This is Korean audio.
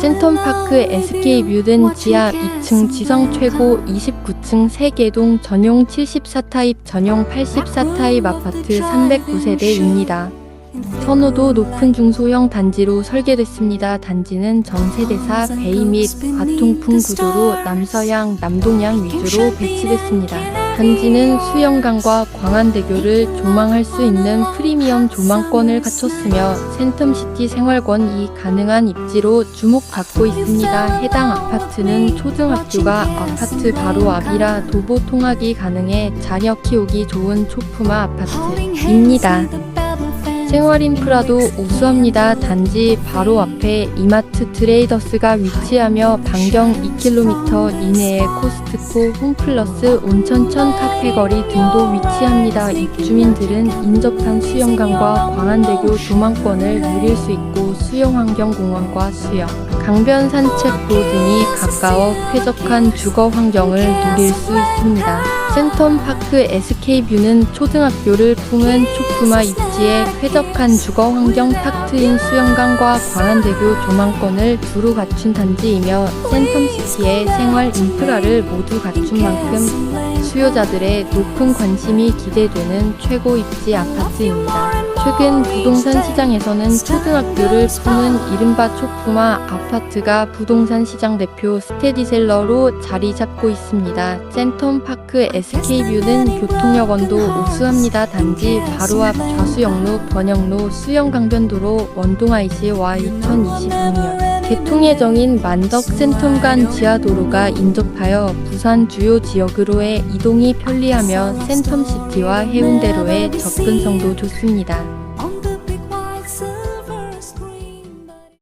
센텀파크 SK뷰는 지하 2층 지성 최고 29층 3개동 전용 74타입 전용 84타입 아파트 309세대입니다. 선호도 높은 중소형 단지로 설계됐습니다. 단지는 전 세대사 베이 및 과통풍 구조로 남서양, 남동양 위주로 배치됐습니다. 단지는 수영강과 광안대교를 조망할 수 있는 프리미엄 조망권을 갖췄으며 센텀시티 생활권이 가능한 입지로 주목받고 있습니다. 해당 아파트는 초등학교가 아파트 바로 앞이라 도보 통학이 가능해 자녀 키우기 좋은 초품화 아파트입니다. 생활 인프라도 우수합니다. 단지 바로 앞에 이마트 트레이더스가 위치하며 반경 2km 이내에 코스트코, 홈플러스, 온천천 카페거리 등도 위치합니다. 입주민들은 인접한 수영강과 광안대교 조망권을 누릴 수 있고 수영환경공원과 수영, 강변 산책로 등이 가까워 쾌적한 주거 환경을 누릴 수 있습니다. 센텀파크 SK뷰는 초등학교를 품은 초품화 입지에 쾌적한 주거 환경 탁 트인 수영강과 광안대교 조망권을 두루 갖춘 단지이며 센텀시티의 생활 인프라를 모두 갖춘 만큼 수요자들의 높은 관심이 기대되는 최고 입지 아파트입니다. 최근 부동산 시장에서는 초등학교를 품은 이른바 초품화 아파트가 부동산 시장 대표 스테디셀러로 자리 잡고 있습니다. 센텀파크 SK뷰는 교통여건도 우수합니다. 단지 바로 앞 좌수역로, 번영로, 수영강변도로 원동IC와 2025년 개통 예정인 만덕 센텀 간 지하도로가 인접하여 부산 주요 지역으로의 이동이 편리하며 센텀시티와 해운대로의 접근성도 좋습니다.